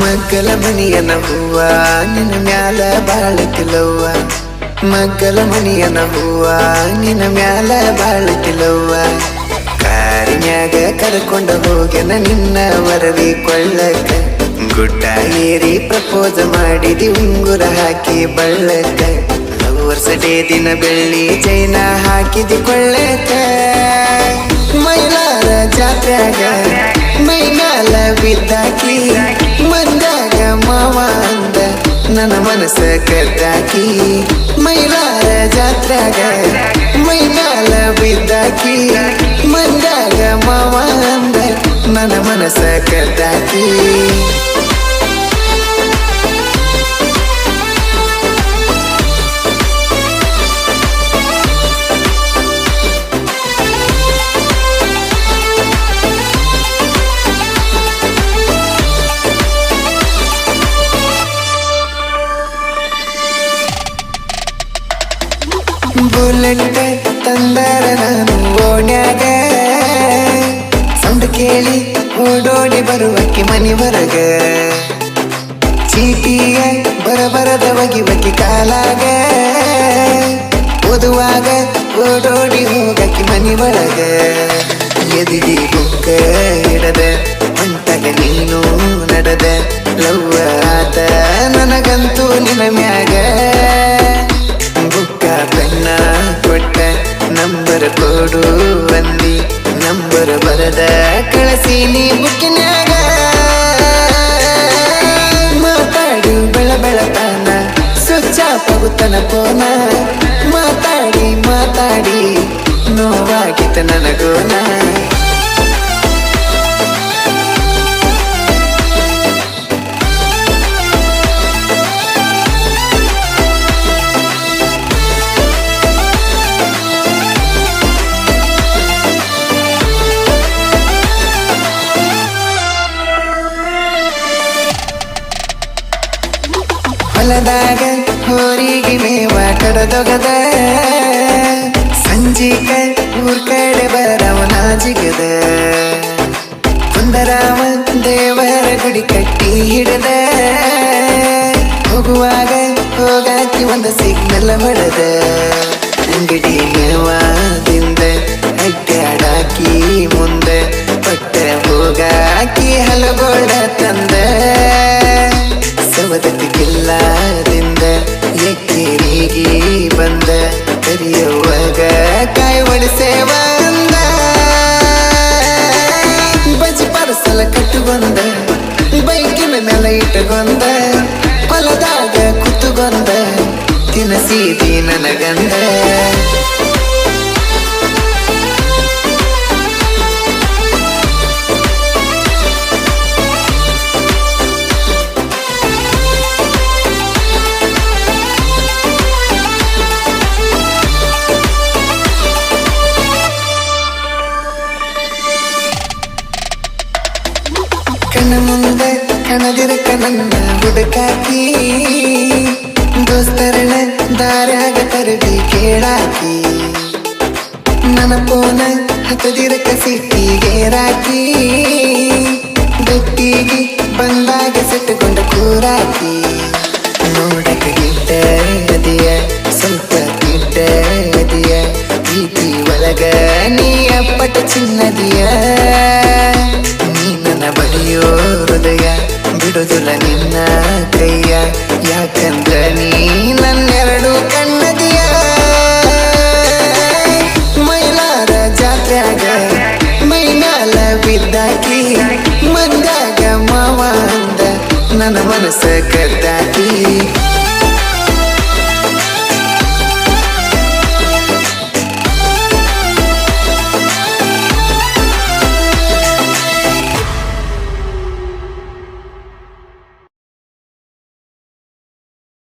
ಮಗ್ಗಲ ಮನಿಯನ ಹೂವ ನಿನ್ನ ಮ್ಯಾಲ ಬಾಳಕಿಲವ್ವ. ಮಗ್ಗಲ ಮನಿಯನ ಹೂವ ನಿನ್ನ ಮ್ಯಾಲ ಬಾಳಕಿಲವ್ವ. ಕಾರಿನ್ಯಾಗ ಕರ್ಕೊಂಡ ಹೋಗ್ಯನ ನಿನ್ನ ವರದಿ ಕೊಳ್ಳಕ. ಗುಡ್ಡ ಏರಿ ಪ್ರಪೋಸ್ ಮಾಡಿದಿ ಉಂಗುರ ಹಾಕಿ ಬಳ್ಳಕ. ಲವರ್ಸ್ ಡೇ ದಿನ ಬೆಳ್ಳಿ ಚೈನ ಹಾಕಿದಿ ಕೊಳ್ಳಕ. ನನ್ನ ಮನಸ್ಸ ಕದ್ದಾಕಿ ಮೈಲಾರ ಜಾತ್ರಾಗ ಮೈಲಾಲ ಬಿದ್ದಾಕಿ ಮಂದಾಗ ಮಾವ ಅಂದ ನನ್ನ ಮನಸ್ಸ ಕದ್ದಾಕಿ ಬುಲೆಟ್ ತಂದರ ನಾನು ಓಣ್ಯಾಗ. ಸೌಂಡ್ ಕೇಳಿ ಓಡೋಡಿ ಬರುವಕ್ಕೆ ಮನಿ ಹೊರಗ ಚೀಟಿಯ ಬರಬರದ ಬಗೆ ಒಗಿ ಕಾಲಾಗ. ಓದುವಾಗ ಓಡೋಡಿ ಹೋಗಕ್ಕೆ ಮನಿ ಒಳಗ ಎದಿಗೆ ಬುಕ್ಕ ಇಡದ ಹೊಂಟಗ ನೀನು ನಡೆದ. ಲವ್ವ ಆತ, ನನಗಂತೂ ನಿನ ಮ್ಯಾಗ ಕೊಡು ಅಂದಿ ನಂಬರ್ ಬರದ ಕಳಸಿ ನೀ ಬುಕ್ಕಿನಾಗ ಮಾತಾಡಿ ಬೆಳ ಬೆಳತಾನ ಸ್ವಚ್ಛ ಪಗುತ್ತನ ಕೋನ. ಮಾತಾಡಿ ಮಾತಾಡಿ ನೋವಾಗಿತ್ತ ನನಗೋನ. ಹೊಲದಾಗ ಹೋರಿಗೆ ಮೇವ ಕಡದೊಗದ ಸಂಜಿಕ ಊರ್ ಕಡೆ ಬರವ ನಾಜಿಗದ ಕುಂದರಾಮ ದೇವರ ಗುಡಿ ಕಟ್ಟಿ ಹಿಡದ ಹೋಗುವಾಗ ಹೋಗಾಕಿ ಒಂದು ಸಿಗ್ನಲ್ ಹೊಡೆದ ಅಂಗಡಿ ಮೇವಾದಿಂದ ಅಡ್ಡಾಡಾಕಿ ಮುಂದೆ ಕರಿಯುವಾಗ ಕಾಯಿ ಒಡಿಸೇವ ಅಂದ. ಬಜಿ ಪರಸಲ ಕಟ್ಟುಗೊಂದ ಬೈಕಿನ ನೆಲ ಇಟ್ಟುಗೊಂದ ಹೊಲದಾಗ ಕುತ್ತುಗೊಂದ ತಿನಸೀದಿ ನನಗಂದ ಕಣ್ಣ ಮುಂದೆ ಕಣದಿರಕ ನನ್ನ ಹುಡುಕಾಕಿ ದೋಸ್ತರನ ದಾರ್ಯಾಗ ತರಡಿ ಕೇಳಾಕಿ ನನ್ನ ಪೋನ ಹತ್ತದಿರಕ ಸಿಟ್ಟಿಗೆ ರಾಕಿ ಬೆಟ್ಟಿಗೆ ಬಂದಾಗ ಸಿಟ್ಟುಕೊಂಡ ಕೂರಾಕಿ ನೋಡಕ ಗಿಡ್ಡ ಅದಿಯ ಸ್ವಲ್ಪ ಗಿಡ್ಡ ಅದಿಯ ಪ್ರೀತಿ ಒಳಗ ಅಪ್ಪಟ ಚಿನ್ನದಿಯ ನೀ ನನ್ನ ಬಡಿಯೋ ಹೃದಯ ಬಿಡುದಿಲ್ಲ ನಿನ್ನ ಕೈಯ. ಯಾಕಂದ್ರ ನೀ ನನ್ನೆರಡು ಕಣ್ಣದಿಯ. ಮೈಲಾರ ಜಾತ್ರ್ಯಾಗ ಮೈನಾಲ ಬಿದ್ದಾಕಿ ಮಂದಾಗ ಮಾವ ಅಂದ, ನನ್ನ ಮನಸ್ಸ ಕದ್ದಾಕಿ